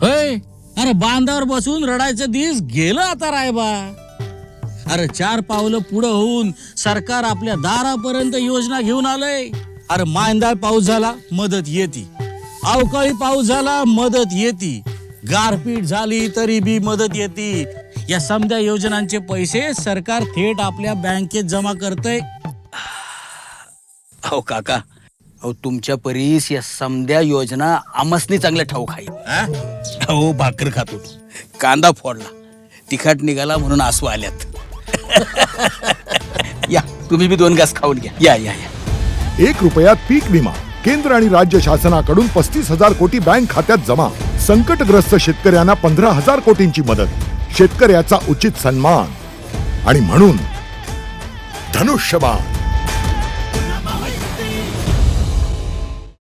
होय अरे बांधावर बसून रडायचं दिस गेलं आता रायबा. अरे चार पावलं पुढं होऊन सरकार आपल्या दारापर्यंत योजना घेऊन आलंय. अरे मांदाळ पाऊस झाला मदत येते. अवकाळी पाऊस झाला मदत येते. गारपीट झाली तरी बी मदत येते. या समध्या योजनांचे पैसे सरकार थेट आपल्या बँकेत जमा करतय. अहो काका. अहो तुमच्या परीस या समद्या योजना आमसनी चांगल्या ठाऊक आहे अहो भाकर खात होतो कांदा फोडला. तिखट निघाला म्हणून आसू आल्यात. या तुम्ही बी दोन घास खाऊन घ्या. या या या. एक रुपयात पीक विमा. केंद्र आणि राज्य शासनाकडून पस्तीस हजार कोटी बँक खात्यात जमा. संकटग्रस्त शेतकऱ्यांना पंधरा हजार कोटींची मदत. शेतकऱ्याचा उचित सन्मान. आणि म्हणून धनुष्यबाण.